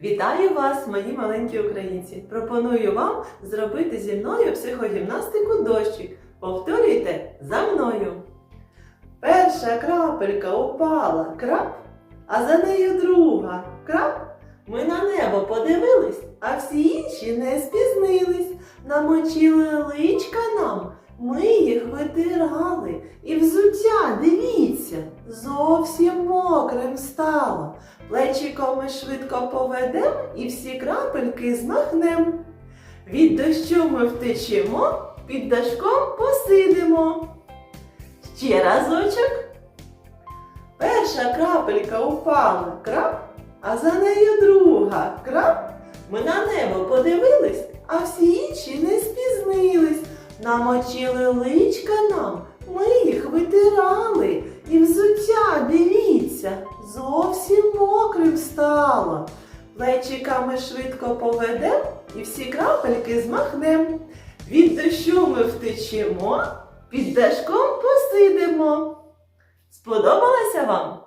Вітаю вас, мої маленькі українці! Пропоную вам зробити зі мною психогімнастику дощик. Повторюйте за мною. Перша крапелька упала крап, а за нею друга крап. Ми на небо подивились, а всі інші не спізнились. Намочили личка нам, ми їх витирали. І взуття, дивіться, зовсім мокрим стало. Плечиком ми швидко поведем і всі крапельки змахнем. Від дощу ми втечемо, під дашком посидимо. Ще разочок. Перша крапелька упала крап, а за нею друга крап. Ми на небо подивились, а всі інші не спізнились. Намочили личка нам, ми їх витирали. Стало. Плечиками швидко поведем і всі крапельки змахнем. Від дощу ми втечемо, під дашком посидимо. Сподобалося вам?